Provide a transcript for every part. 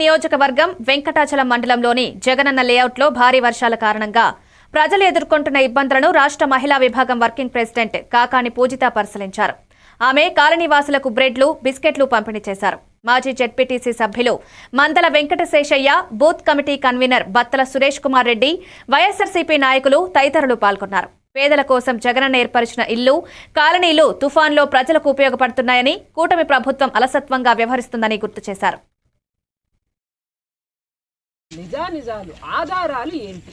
నియోజకవర్గం వెంకటాచలం మండలంలోని జగనన్న లేఅవుట్లో భారీ వర్షాల కారణంగా ప్రజలు ఎదుర్కొంటున్న ఇబ్బందులను రాష్ట్ర మహిళా విభాగం వర్కింగ్ ప్రెసిడెంట్ కాకాని పూజిత పరిశీలించారు. ఆమె కాలనీవాసులకు బ్రెడ్లు బిస్కెట్లు పంపిణీ చేశారు. మాజీ జెడ్పీటీసీ సభ్యులు Mandala Venkataseshaiah booth committee convener Battala Suresh Kumar Reddy YSRCP నాయకులు తదితరులు పాల్గొన్నారు. పేదల కోసం జగనన్న ఏర్పరిచిన ఇల్లు కాలనీలు తుఫాన్లో ప్రజలకు ఉపయోగపడుతున్నాయని కూటమి ప్రభుత్వం అలసత్వంగా వ్యవహరిస్తుందని గుర్తు చేశారు. నిజానిజాలు ఆధారాలు ఏంటి?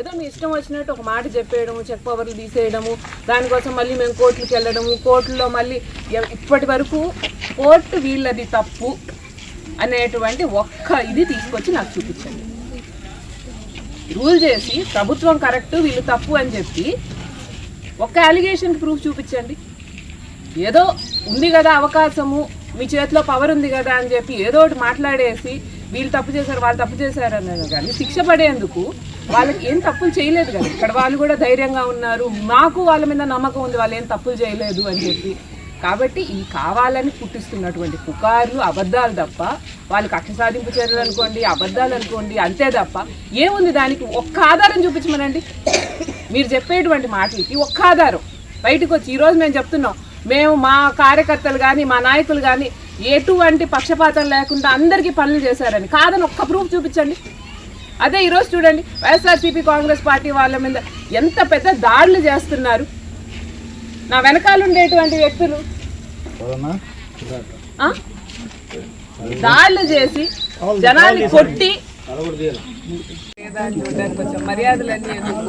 ఏదో మీ ఇష్టం వచ్చినట్టు ఒక మాట చెప్పేయడము చెక్ పవర్లు తీసేయడము దానికోసం మళ్ళీ మేము కోర్టులకు వెళ్ళడము కోర్టులో మళ్ళీ ఇప్పటి వరకు కోర్టు వీళ్ళది తప్పు అనేటువంటి ఒక్క ఇది తీసుకొచ్చి నాకు చూపించండి. రూల్ చేసి ప్రభుత్వం కరెక్ట్ వీళ్ళు తప్పు అని చెప్పి ఒక్క అలిగేషన్ ప్రూఫ్ చూపించండి. ఏదో ఉంది కదా అవకాశము మీ చేతిలో పవర్ ఉంది కదా అని చెప్పి ఏదో ఒకటి మాట్లాడేసి వీళ్ళు తప్పు చేశారు వాళ్ళు తప్పు చేశారు అన్నారు కానీ శిక్ష పడేందుకు వాళ్ళకి ఏం తప్పులు చేయలేదు కదా. ఇక్కడ వాళ్ళు కూడా ధైర్యంగా ఉన్నారు. మాకు వాళ్ళ మీద నమ్మకం ఉంది వాళ్ళు ఏం తప్పులు చేయలేదు అని చెప్పి. కాబట్టి ఈ కావాలని పుట్టిస్తున్నటువంటి పుకార్లు అబద్ధాలు తప్ప వాళ్ళు కక్ష సాధింపు చర్యలు అనుకోండి అబద్ధాలు అనుకోండి అంతే తప్ప ఏముంది దానికి? ఒక్క ఆధారం చూపించమనండి. మీరు చెప్పేటువంటి మాటలకి ఒక్క ఆధారం. బయటకు వచ్చి ఈరోజు మేము చెప్తున్నాం మేము మా కార్యకర్తలు కానీ మా నాయకులు కానీ ఎటువంటి పక్షపాతం లేకుండా అందరికీ పనులు చేశారని. కాదని ఒక్క ప్రూఫ్ చూపించండి. అదే ఈరోజు చూడండి వైఎస్ఆర్సీపీ కాంగ్రెస్ పార్టీ వాళ్ళ మీద ఎంత పెద్ద దాడులు చేస్తున్నారు. నా వెనకాల ఉండేటువంటి వ్యక్తులు? దాడులు చేసి జనాల్ని కొట్టి లేదా చూడడానికి కొంచెం మర్యాదలన్నీ ఎందుకు?